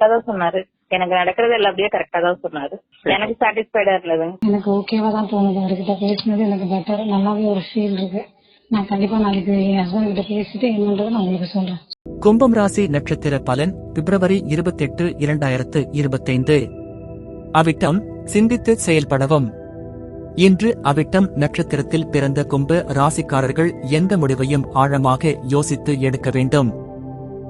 கரெக்டா தான் சொன்னாரு. எனக்கு நடக்கிறது எல்லாம் அப்படியே கரெக்டா தான் சொன்னாரு. எனக்கு சாட்டிஸ்ஃபைடா இருந்ததுங்க எனக்கு ஓகேவா தான் தோணுது. அவர்கிட்ட பேசினது எனக்கு பெட்டர் நல்லாவே ஒரு ஃபீல் இருக்கு. நான் கண்டிப்பா நாளைக்கு என் ஹஸ்பண்ட் கிட்ட பேசிட்டு என்னன்றதை நான் உங்களுக்கு சொல்றேன். கும்பம் ராசி நட்சத்திர பலன் பிப்ரவரி இருபத்தெட்டு இரண்டாயிரத்து இருபத்தைந்து. அவிட்டம் சிந்தித்து செயல்படவும். இன்று அவிட்டம் நட்சத்திரத்தில் பிறந்த கும்ப ராசிக்காரர்கள் எந்த முடிவையும் ஆழமாக யோசித்து எடுக்க வேண்டும்.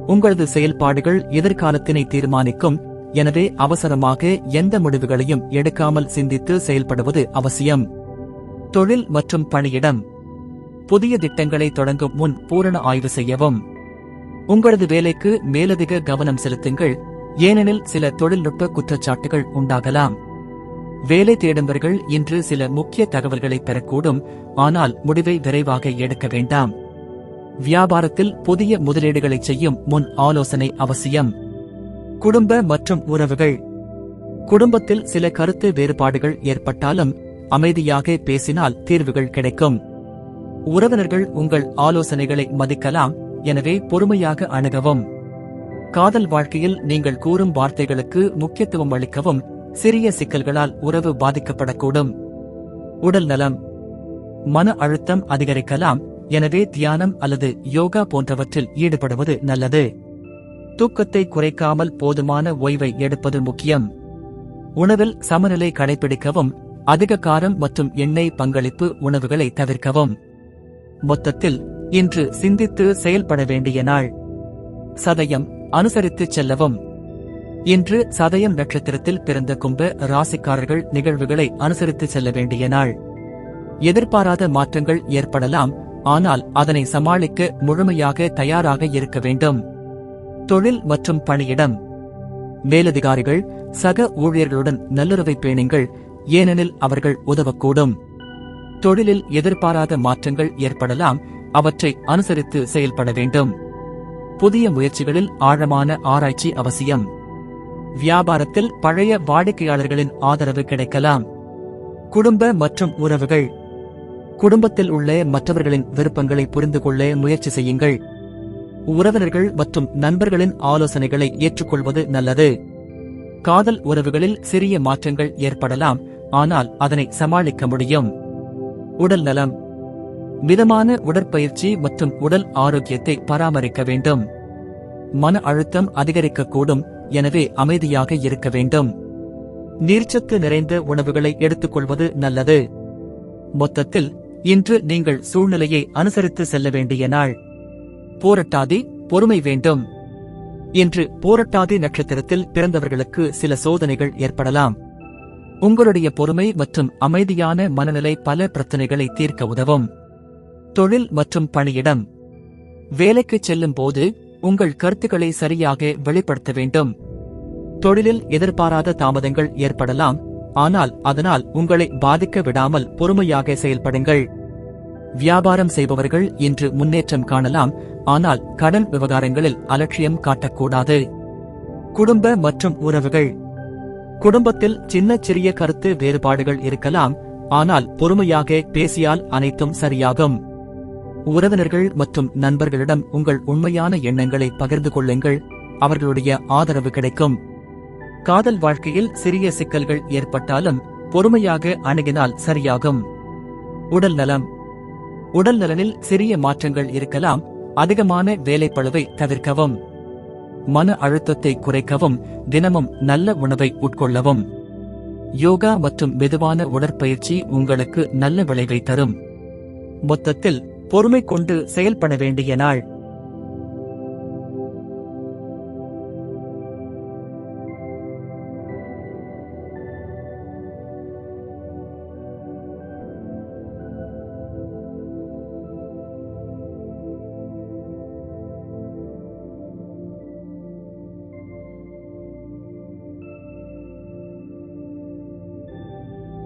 உங்களது செயல்பாடுகள் எதிர்காலத்தினை தீர்மானிக்கும். எனவே அவசரமாக எந்த முடிவுகளையும் எடுக்காமல் சிந்தித்து செயல்படுவது அவசியம். தொழில் மற்றும் பணியிடம். புதிய திட்டங்களை தொடங்கும் முன் பூரண ஆய்வு செய்யவும். உங்களது வேலைக்கு மேலதிக கவனம் செலுத்துங்கள். ஏனெனில் சில தொழில்நுட்ப குற்றச்சாட்டுகள் உண்டாகலாம். வேலை தேடும்பவர்கள் இன்று சில முக்கிய தகவல்களை பெறக்கூடும். ஆனால் முடிவை விரைவாக எடுக்க வேண்டாம். வியாபாரத்தில் புதிய முதலீடுகளை செய்யும் முன் ஆலோசனை அவசியம். குடும்ப மற்றும் உறவுகள். குடும்பத்தில் சில கருத்து வேறுபாடுகள் ஏற்பட்டாலும் அமைதியாக பேசினால் தீர்வுகள் கிடைக்கும். உறவினர்கள் உங்கள் ஆலோசனைகளை மதிக்கலாம் எனவே பொறுமையாக அணுகவும். காதல் வாழ்க்கையில் நீங்கள் கூறும் வார்த்தைகளுக்கு முக்கியத்துவம் அளிக்கவும் சிறிய சிக்கல்களால் உறவு பாதிக்கப்படக்கூடும். உடல் நலம். மன அழுத்தம் அதிகரிக்கலாம் எனவே தியானம் அல்லது யோகா போன்றவற்றில் ஈடுபடுவது நல்லது. தூக்கத்தை குறைக்காமல் போதுமான ஓய்வை எடுப்பது முக்கியம். உணவில் சமநிலை கடைபிடிக்கவும் அதிக காரம் மற்றும் எண்ணெய் பங்களிப்பு உணவுகளை தவிர்க்கவும். மொத்தத்தில் இன்று சிந்தித்து செயல்பட வேண்டிய நாள். சதயம் அனுசரித்துச் செல்லவும். இன்று சதயம் நட்சத்திரத்தில் பிறந்த கும்ப ராசிக்காரர்கள் நிகழ்வுகளை அனுசரித்து செல்ல வேண்டிய நாள். எதிர்பாராத மாற்றங்கள் ஏற்படலாம் ஆனால் அதனை சமாளிக்க முழுமையாக தயாராக இருக்க வேண்டும். தொழில் மற்றும் பணியிடம். மேலதிகாரிகள் சக ஊழியர்களுடன் நல்லுறவை பேணுங்கள் ஏனெனில் அவர்கள் உதவக்கூடும். தொழிலில் எதிர்பாராத மாற்றங்கள் ஏற்படலாம் அவற்றை அனுசரித்து செயல்பட வேண்டும். புதிய முயற்சிகளில் ஆழமான ஆராய்ச்சி அவசியம். வியாபாரத்தில் பழைய வாடிக்கையாளர்களின் ஆதரவு கிடைக்கலாம். குடும்ப மற்றும் உறவுகள். குடும்பத்தில் உள்ள மற்றவர்களின் விருப்பங்களை புரிந்து கொள்ள முயற்சி செய்யுங்கள். உறவினர்கள் மற்றும் நண்பர்களின் ஆலோசனைகளை ஏற்றுக்கொள்வது நல்லது. காதல் உறவுகளில் சிறிய மாற்றங்கள் ஏற்படலாம் ஆனால் அதனை சமாளிக்க முடியும். உடல் நலம். மிதமான உடற்பயிற்சி மற்றும் உடல் ஆரோக்கியத்தை பராமரிக்க வேண்டும். மன அழுத்தம் அதிகரிக்கக்கூடும் எனவே அமைதியாக இருக்க வேண்டும். நீர்ச்சத்து நிறைந்த உணவுகளை எடுத்துக்கொள்வது நல்லது. மொத்தத்தில் இன்று நீங்கள் சூழ்நிலையை அனுசரித்து செல்ல வேண்டிய நாள். போரட்டாதி பொறுமை வேண்டும். இன்று போரட்டாதி நட்சத்திரத்தில் பிறந்தவர்களுக்கு சில சோதனைகள் ஏற்படலாம். உங்களுடைய பொறுமை மற்றும் அமைதியான மனநிலை பல பிரச்சனைகளை தீர்க்க உதவும். தொழில் மற்றும் பணியிடம். வேலைக்கு செல்லும் போது உங்கள் கருத்துக்களை சரியாக வெளிப்படுத்த வேண்டும். தொழிலில் எதிர்பாராத தாமதங்கள் ஏற்படலாம். ஆனால் அதனால் உங்களை பாதிக்க விடாமல் பொறுமையாக செயல்படுங்கள். வியாபாரம் செய்பவர்கள் இன்று முன்னேற்றம் காணலாம் ஆனால் கடன் விவகாரங்களில் அலட்சியம் காட்டக்கூடாது. குடும்ப மற்றும் உறவுகள். குடும்பத்தில் சின்ன சிறிய கருத்து வேறுபாடுகள் இருக்கலாம் ஆனால் பொறுமையாக பேசியால் அனைத்தும் சரியாகும். உறவினர்கள் மற்றும் நண்பர்களிடம் உங்கள் உண்மையான எண்ணங்களை பகிர்ந்து கொள்ளுங்கள் அவர்களுடைய ஆதரவு கிடைக்கும். காதல் வாழ்க்கையில் சிறிய சிக்கல்கள் ஏற்பட்டாலும் பொறுமையாக அணுகினால் சரியாகும். உடல் நலம். உடல் நலனில் சிறிய மாற்றங்கள் இருக்கலாம் அதிகமான வேலைப்பழுவை தவிர்க்கவும். மன அழுத்தத்தை குறைக்கவும் தினமும் நல்ல உணவை உட்கொள்ளவும். யோகா மற்றும் மெதுவான உடற்பயிற்சி உங்களுக்கு நல்ல விளைவை தரும். மொத்தத்தில் பொறுமை கொண்டு செயல்பட வேண்டிய நாள்.